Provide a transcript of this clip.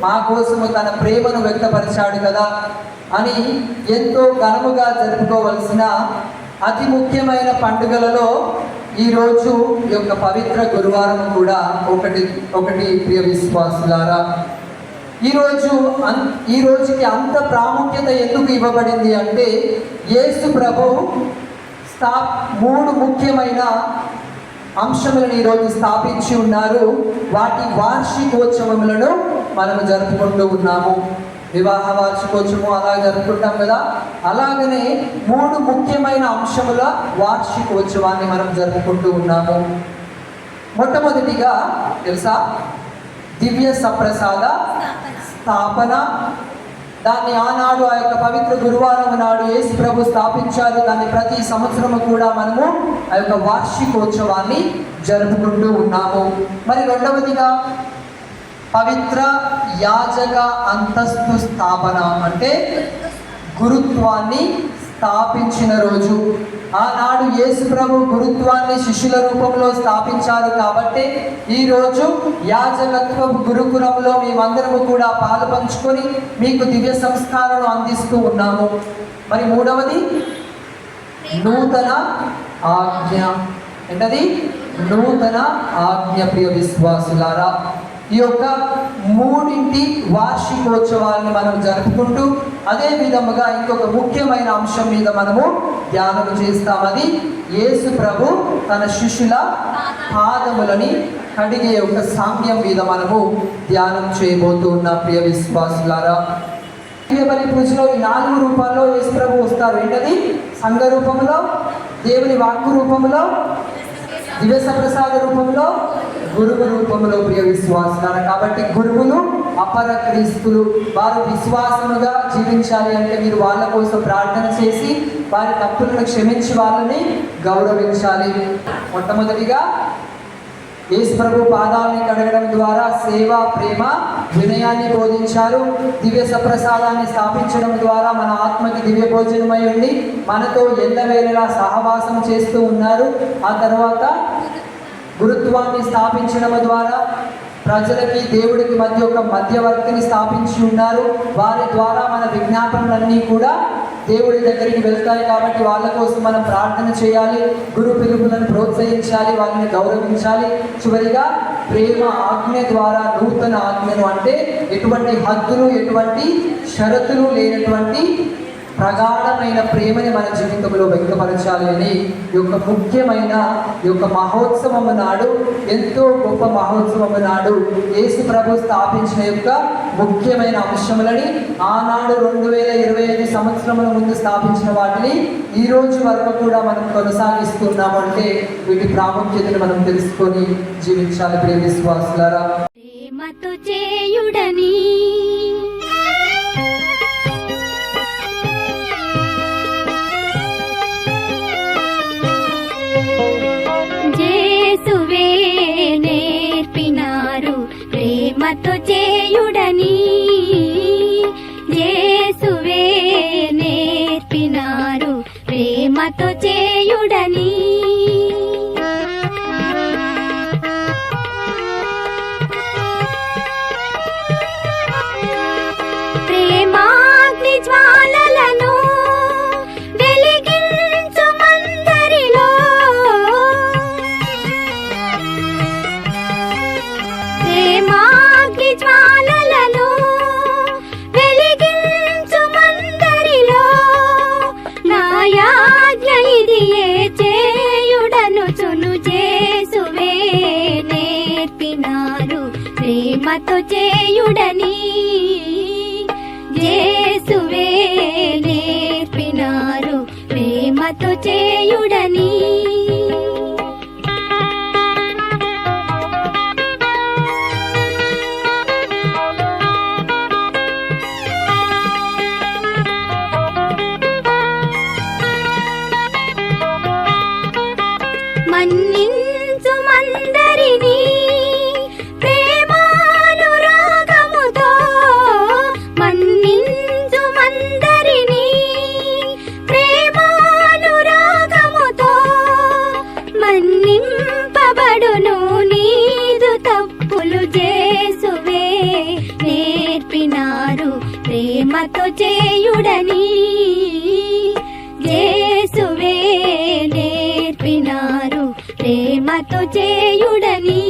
మా కోసము తన ప్రేమను వ్యక్తపరిచాడు కదా అని ఎంతో ఘనముగా జరుపుకోవలసిన అతి ముఖ్యమైన పండుగలలో ఈరోజు యొక్క పవిత్ర గురువారం కూడా ఒకటి ఒకటి ప్రియ విశ్వాసులారా. ఈరోజు ఈ రోజుకి అంత ప్రాముఖ్యత ఎందుకు ఇవ్వబడింది అంటే యేసు ప్రభు స్థా మూడు ముఖ్యమైన అంశములను ఈరోజు స్థాపించి ఉన్నారు. వాటి వార్షికోత్సవములను మనము జరుపుకుంటూ ఉన్నాము. వివాహ వార్షికోత్సవం అలా జరుపుకుంటాం కదా. అలాగనే మూడు ముఖ్యమైన అంశముల వార్షికోత్సవాన్ని మనం జరుపుకుంటూ ఉన్నాము. మొట్టమొదటిగా తెలుసా? దివ్య సప్రసాద స్థాపన. దాన్ని ఆనాడు ఆ యొక్క పవిత్ర గురువారం నాడు యేసు ప్రభు స్థాపించారు. దాన్ని ప్రతి సంవత్సరము కూడా మనము ఆ యొక్క వార్షికోత్సవాన్ని జరుపుకుంటూ ఉన్నాము. మరి రెండవదిగా పవిత్ర యాజక అంతస్తు స్థాపన అంటే గురుత్వాన్ని స్థాపించిన రోజు. ఆనాడు యేసు ప్రభు గురుత్వాన్ని శిష్యుల రూపంలో స్థాపించారు కాబట్టి ఈ రోజు యాజకత్వ గురుకులంలో మేమందరము కూడా పాలు పంచుకొని మీకు దివ్య సంస్కారాలు అందిస్తూ ఉన్నాము. మరి మూడవది నూతన ఆజ్ఞ. ఏంటది? నూతన ఆజ్ఞ ప్రియ విశ్వాసులారా. ఈ యొక్క మూడింటి వార్షికోత్సవాన్ని మనం జరుపుకుంటూ అదే విధముగా ఇంకొక ముఖ్యమైన అంశం మీద మనము ధ్యానం చేస్తామది యేసు ప్రభు తన శిష్యుల పాదములని కడిగే ఒక సామ్యం మీద మనము ధ్యానం చేయబోతూ ఉన్న ప్రియ విశ్వాసులారా. బలి పూజలో ఈ నాలుగు రూపాల్లో యేసు ప్రభు వస్తారు. ఏంటది? సంఘ రూపంలో దేవుని వాక్కు రూపంలో దివ్య ప్రసాద రూపంలో గురువు రూపంలో ప్రియ విశ్వాసాలు. కాబట్టి గురువులు అపర క్రీస్తులు వారు విశ్వాసముగా జీవించాలి అంటే మీరు వాళ్ళ కోసం ప్రార్థన చేసి వారి తప్పులను క్షమించి వాళ్ళని గౌరవించాలి. మొట్టమొదటిగా యేసు పాదాలని కడగడం ద్వారా సేవ ప్రేమ వినయాన్ని బోధించారు. దివ్య సప్రసాదాన్ని స్థాపించడం ద్వారా మన ఆత్మకి దివ్య భోజనమై ఉండి మనతో ఎల్లవేళలా సహవాసం చేస్తూ ఉన్నారు. ఆ తర్వాత గురుత్వాన్ని స్థాపించడం ద్వారా ప్రజలకి దేవుడికి మధ్య ఒక మధ్యవర్తిని స్థాపించి ఉన్నారు. వారి ద్వారా మన విజ్ఞాపనలన్నీ కూడా దేవుడి దగ్గరికి వెళ్తాయి కాబట్టి వాళ్ళ కోసం మనం ప్రార్థన చేయాలి. గురు పిలుపులను ప్రోత్సహించాలి వాళ్ళని గౌరవించాలి. చివరిగా ప్రేమ ఆజ్ఞ ద్వారా నూతన ఆజ్ఞను అంటే ఎటువంటి హద్దులు ఎటువంటి షరతులు లేనటువంటి ప్రగాఢమైన ప్రేమని మన జీవితంలో వ్యక్తపరచాలి అని యొక్క ముఖ్యమైన ఈ యొక్క మహోత్సవం నాడు ఎంతో గొప్ప మహోత్సవం నాడు యేసు ప్రభు స్థాపించిన యొక్క ముఖ్యమైన అంశములని ఆనాడు రెండు వేల ఇరవై ఐదు సంవత్సరముల ముందు స్థాపించిన వాటిని ఈ రోజు వరకు కూడా మనం కొనసాగిస్తున్నాము అంటే వీటి ప్రాముఖ్యతను మనం తెలుసుకొని జీవించాలి ప్రేమ విశ్వాసులారా. ప్రేమతో చేయుడని ప్రేమతో చేయుడని. ప్రేమతో చేయుడని జేసువే నేర్పినారు. ప్రేమతో చేయుడని మన్నించు నాతో చేయుడని యేసువే నేర్పినారు. ప్రేమతో చేయుడని